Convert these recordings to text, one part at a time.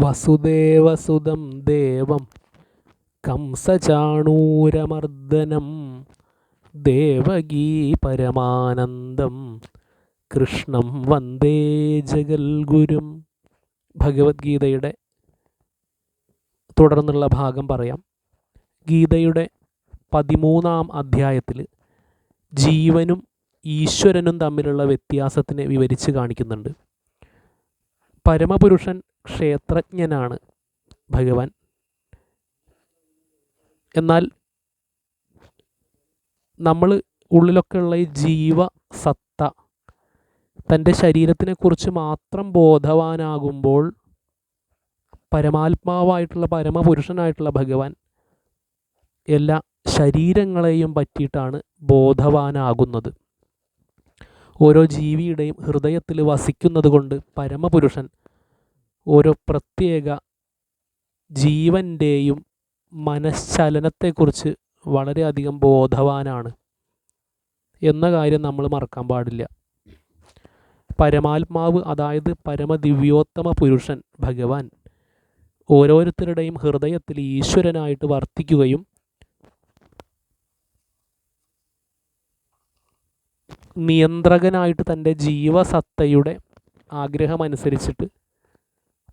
വസുദേവസുതം ദേവം കംസചാണൂരമർദ്ദനം ദേവകീ പരമാനന്ദം കൃഷ്ണം വന്ദേ ജഗൽഗുരും. ഭഗവത്ഗീതയുടെ തുടർന്നുള്ള ഭാഗം പറയാം. ഗീതയുടെ പതിമൂന്നാം അധ്യായത്തിൽ ജീവനും ഈശ്വരനും തമ്മിലുള്ള വ്യത്യാസത്തിനെ വിവരിച്ച് കാണിക്കുന്നുണ്ട്. പരമപുരുഷൻ ക്ഷേത്രജ്ഞനാണ് ഭഗവാൻ. എന്നാൽ നമ്മൾ ഉള്ളിലൊക്കെയുള്ള ഈ ജീവ സത്ത തന്റെ ശരീരത്തിനെക്കുറിച്ച് മാത്രം ബോധവാനാകുമ്പോൾ പരമാത്മാവായിട്ടുള്ള പരമപുരുഷനായിട്ടുള്ള ഭഗവാൻ എല്ലാ ശരീരങ്ങളെയും പറ്റിയിട്ടാണ് ബോധവാനാകുന്നത്. ഓരോ ജീവിയുടെയും ഹൃദയത്തിൽ വസിക്കുന്നത് കൊണ്ട് പരമപുരുഷൻ ഓരോ പ്രത്യേക ജീവന്റെയും മനഃശലനത്തെക്കുറിച്ച് വളരെയധികം ബോധവാനാണ്. എന്ന കാര്യം നമ്മൾ മറക്കാൻ പാടില്ല. പരമാത്മാവ് അതായത് പരമദിവ്യോത്തമ പുരുഷൻ ഭഗവാൻ ഓരോരുത്തരുടെയും ഹൃദയത്തിൽ ഈശ്വരനായിട്ട് വർത്തിക്കുകയും നിയന്ത്രകനായിട്ട് തന്റെ ജീവസത്തയുടെ ആഗ്രഹമനുസരിച്ചിട്ട്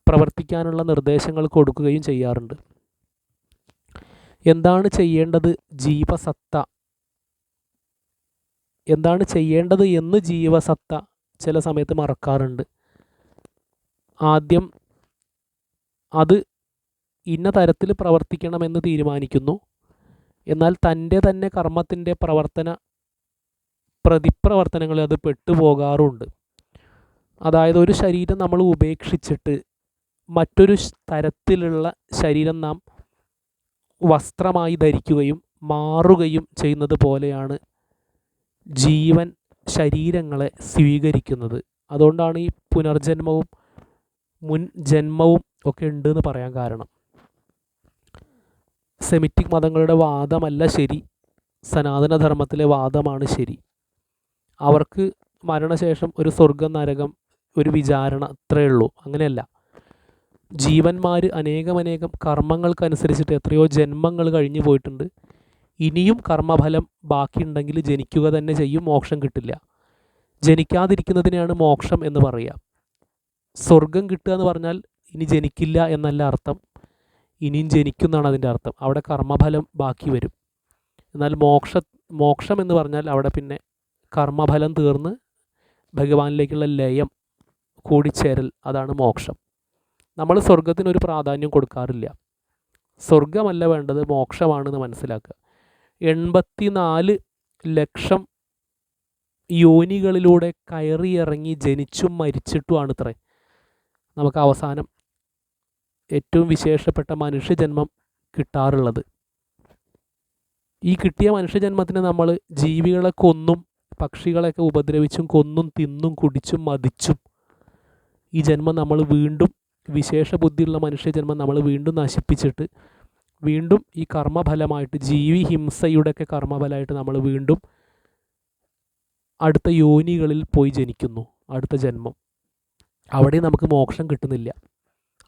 പ്രവർത്തിക്കാനുള്ള നിർദ്ദേശങ്ങൾ കൊടുക്കുകയും ചെയ്യാറുണ്ട്. എന്താണ് ചെയ്യേണ്ടത്? ജീവസത്ത. എന്താണ് ചെയ്യേണ്ടത് എന്ന് ജീവസത്ത ചില സമയത്ത് മറക്കാറുണ്ട്. ആദ്യം അത് ഇന്ന തരത്തിൽ പ്രവർത്തിക്കണമെന്ന് തീരുമാനിക്കുന്നു. എന്നാൽ തന്റെ തന്നെ കർമ്മത്തിന്റെ പ്രവർത്തന പ്രതിപ്രവർത്തനങ്ങളിൽ അത് പെട്ടുപോകാറുണ്ട്. അതായത് ഒരു ശരീരം നമ്മൾ ഉപേക്ഷിച്ചിട്ട് മറ്റൊരു തരത്തിലുള്ള ശരീരം നാം വസ്ത്രമായി ധരിക്കുകയും മാറുകയും ചെയ്യുന്നത് പോലെയാണ് ജീവൻ ശരീരങ്ങളെ സ്വീകരിക്കുന്നത്. അതുകൊണ്ടാണ് ഈ പുനർജന്മവും മുൻ ജന്മവും ഒക്കെ ഉണ്ടെന്ന് പറയാൻ കാരണം. സെമിറ്റിക് മതങ്ങളുടെ വാദമല്ല ശരി. സനാതനധർമ്മത്തിലെ വാദമാണ് ശരി. അവർക്ക് മരണശേഷം ഒരു സ്വർഗം നരകം ഒരു വിചാരണ അത്രയേ ഉള്ളൂ. അങ്ങനെയല്ല. ജീവന്മാർ അനേകമനേകം കർമ്മങ്ങൾക്കനുസരിച്ചിട്ട് എത്രയോ ജന്മങ്ങൾ കഴിഞ്ഞു പോയിട്ടുണ്ട്. ഇനിയും കർമ്മഫലം ബാക്കിയുണ്ടെങ്കിൽ ജനിക്കുക തന്നെ ചെയ്യും മോക്ഷം കിട്ടില്ല. ജനിക്കാതിരിക്കുന്നതിനെയാണ് മോക്ഷം എന്ന് പറയുക. സ്വർഗം കിട്ടുക എന്ന് പറഞ്ഞാൽ ഇനി ജനിക്കില്ല എന്നല്ല അർത്ഥം. ഇനിയും ജനിക്കുന്നതാണ് അതിന്റെ അർത്ഥം. അവിടെ കർമ്മഫലം ബാക്കി വരും. എന്നാൽ മോക്ഷ മോക്ഷം എന്ന് പറഞ്ഞാൽ അവിടെ പിന്നെ കർമ്മഫലം തീർന്ന് ഭഗവാനിലേക്കുള്ള ലയം കൂടിച്ചേരൽ അതാണ് മോക്ഷം. നമ്മൾ സ്വർഗത്തിനൊരു പ്രാധാന്യം കൊടുക്കാറില്ല. സ്വർഗമല്ല വേണ്ടത് മോക്ഷമാണെന്ന് മനസ്സിലാക്കുക. എൺപത്തി നാല് ലക്ഷം യോനികളിലൂടെ കയറിയിറങ്ങി ജനിച്ചും മരിച്ചിട്ടുമാണ് ഇത്രേ. നമുക്ക് അവസാനം ഏറ്റവും വിശേഷപ്പെട്ട മനുഷ്യജന്മം കിട്ടാറുള്ളത്. ഈ കിട്ടിയ മനുഷ്യജന്മത്തിന് നമ്മൾ ജീവികളെ കൊന്നും പക്ഷികളെയൊക്കെ ഉപദ്രവിച്ചും കൊന്നും തിന്നും കുടിച്ചും മതിച്ചും ഈ ജന്മം നമ്മൾ വീണ്ടും വിശേഷ ബുദ്ധിയുള്ള മനുഷ്യജന്മം നമ്മൾ വീണ്ടും നശിപ്പിച്ചിട്ട് വീണ്ടും ഈ കർമ്മഫലമായിട്ട് ജീവി ഹിംസയുടെയൊക്കെ കർമ്മഫലമായിട്ട് നമ്മൾ വീണ്ടും അടുത്ത യോനികളിൽ പോയി ജനിക്കുന്നു അടുത്ത ജന്മം. അവിടെ നമുക്ക് മോക്ഷം കിട്ടുന്നില്ല.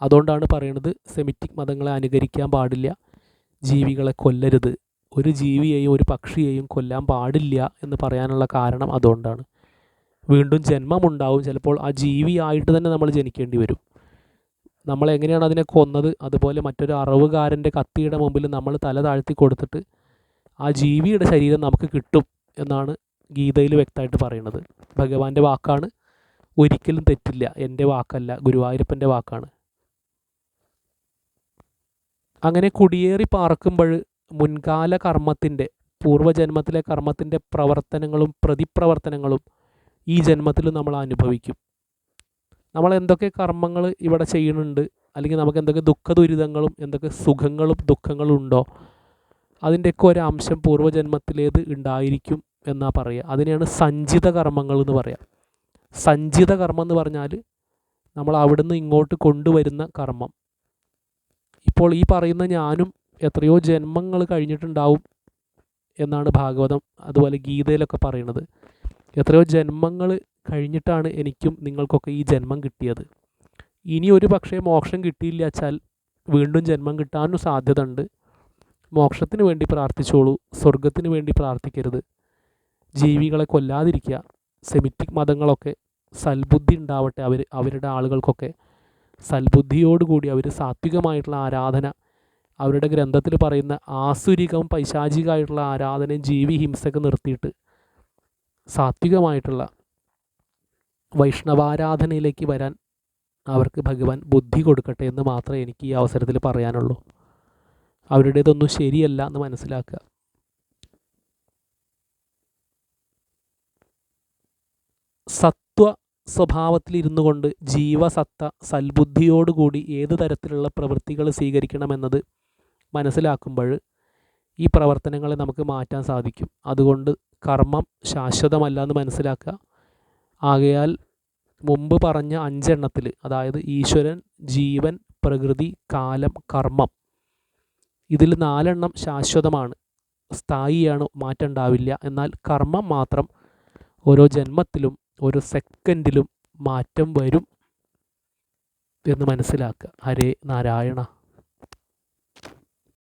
അതുകൊണ്ടാണ് പറയുന്നത് സെമിറ്റിക് മതങ്ങളെ അനുകരിക്കാൻ പാടില്ല ജീവികളെ കൊല്ലരുത്. ഒരു ജീവിയെയും ഒരു പക്ഷിയെയും കൊല്ലാൻ പാടില്ല എന്ന് പറയാനുള്ള കാരണം അതുകൊണ്ടാണ്. വീണ്ടും ജന്മമുണ്ടാവും ചിലപ്പോൾ ആ ജീവിയായിട്ട് തന്നെ നമ്മൾ ജനിക്കേണ്ടി വരും. നമ്മൾ എങ്ങനെയാണ് അതിനെ കൊന്നത്? അതുപോലെ മറ്റൊരു അറിവുകാരന്റെ കത്തിയുടെ മുമ്പിൽ നമ്മൾ തല താഴ്ത്തി കൊടുത്തിട്ട് ആ ജീവിയുടെ ശരീരം നമുക്ക് കിട്ടും എന്നാണ് ഗീതയിൽ വ്യക്തമായിട്ട് പറയുന്നത്. ഭഗവാന്റെ വാക്കാണ് ഒരിക്കലും തെറ്റില്ല. എന്റെ വാക്കല്ല ഗുരുവായൂരപ്പന്റെ വാക്കാണ്. അങ്ങനെ കുടിയേറി പാർക്കുമ്പോൾ മുൻകാല കർമ്മത്തിന്റെ പൂർവജന്മത്തിലെ കർമ്മത്തിന്റെ പ്രവർത്തനങ്ങളും പ്രതിപ്രവർത്തനങ്ങളും ഈ ജന്മത്തിൽ നമ്മൾ അനുഭവിക്കും. നമ്മൾ എന്തൊക്കെ കർമ്മങ്ങൾ ഇവിടെ ചെയ്യുന്നുണ്ട് അല്ലെങ്കിൽ നമുക്ക് എന്തൊക്കെ ദുഃഖ ദുരിതങ്ങളും എന്തൊക്കെ സുഖങ്ങളും ദുഃഖങ്ങളും ഉണ്ടോ അതിന്റെയൊക്കെ ഒരു അംശം പൂർവജന്മത്തിലേത് ഉണ്ടായിരിക്കും എന്നാ പറയുക. അതിനെയാണ് സഞ്ചിത കർമ്മങ്ങൾ എന്ന് പറയാം സഞ്ചിത കർമ്മം എന്ന് പറഞ്ഞാൽ നമ്മൾ അവിടുന്ന് ഇങ്ങോട്ട് കൊണ്ടുവരുന്ന കർമ്മം. ഇപ്പോൾ ഈ പറയുന്ന ഞാനും എത്രയോ ജന്മങ്ങൾ കഴിഞ്ഞിട്ടുണ്ടാവും എന്നാണ് ഭാഗവതം അതുപോലെ ഗീതയിലൊക്കെ പറയുന്നത്. എത്രയോ ജന്മങ്ങൾ കഴിഞ്ഞിട്ടാണ് എനിക്കും നിങ്ങൾക്കൊക്കെ ഈ ജന്മം കിട്ടിയത്. ഇനി ഒരു പക്ഷേ മോക്ഷം കിട്ടിയില്ല വെച്ചാൽ വീണ്ടും ജന്മം കിട്ടാനും സാധ്യത ഉണ്ട് മോക്ഷത്തിന് വേണ്ടി പ്രാർത്ഥിച്ചോളൂ സ്വർഗത്തിന് വേണ്ടി പ്രാർത്ഥിക്കരുത്. ജീവികളെ കൊല്ലാതിരിക്കുക സെമിറ്റിക് മതങ്ങളൊക്കെ സൽബുദ്ധി ഉണ്ടാവട്ടെ അവർ അവരുടെ ആളുകൾക്കൊക്കെ. സൽബുദ്ധിയോടുകൂടി അവർ സാത്വികമായിട്ടുള്ള ആരാധന അവരുടെ ഗ്രന്ഥത്തിൽ പറയുന്ന ആസുരികം പൈശാചികമായിട്ടുള്ള ആരാധനയും ജീവി ഹിംസയൊക്കെ നിർത്തിയിട്ട് സാത്വികമായിട്ടുള്ള വൈഷ്ണവാരാധനയിലേക്ക് വരാൻ അവർക്ക് ഭഗവാൻ ബുദ്ധി കൊടുക്കട്ടെ എന്ന് മാത്രമേ എനിക്ക് ഈ അവസരത്തിൽ പറയാനുള്ളൂ. അവരുടേതൊന്നും ശരിയല്ല എന്ന് മനസ്സിലാക്കുക. സത്വ സ്വഭാവത്തിലിരുന്നു കൊണ്ട് ജീവസത്ത സൽബുദ്ധിയോടുകൂടി ഏത് തരത്തിലുള്ള പ്രവൃത്തികൾ സ്വീകരിക്കണമെന്നത് മനസ്സിലാക്കുമ്പോൾ ഈ പ്രവർത്തനങ്ങളെ നമുക്ക് മാറ്റാൻ സാധിക്കും. അതുകൊണ്ട് കർമ്മം ശാശ്വതമല്ല എന്ന് മനസ്സിലാക്കുക. ആകയാൽ മുമ്പ് പറഞ്ഞ അഞ്ചെണ്ണത്തിൽ അതായത് ഈശ്വരൻ ജീവൻ പ്രകൃതി കാലം കർമ്മം ഇതിൽ നാലെണ്ണം ശാശ്വതമാണ്. സ്ഥായിയാണ് മാറ്റം ഉണ്ടാവില്ല എന്നാൽ കർമ്മം മാത്രം ഓരോ ജന്മത്തിലും ഓരോ സെക്കൻഡിലും മാറ്റം വരും എന്ന് മനസ്സിലാക്കുക. ഹരേ നാരായണ.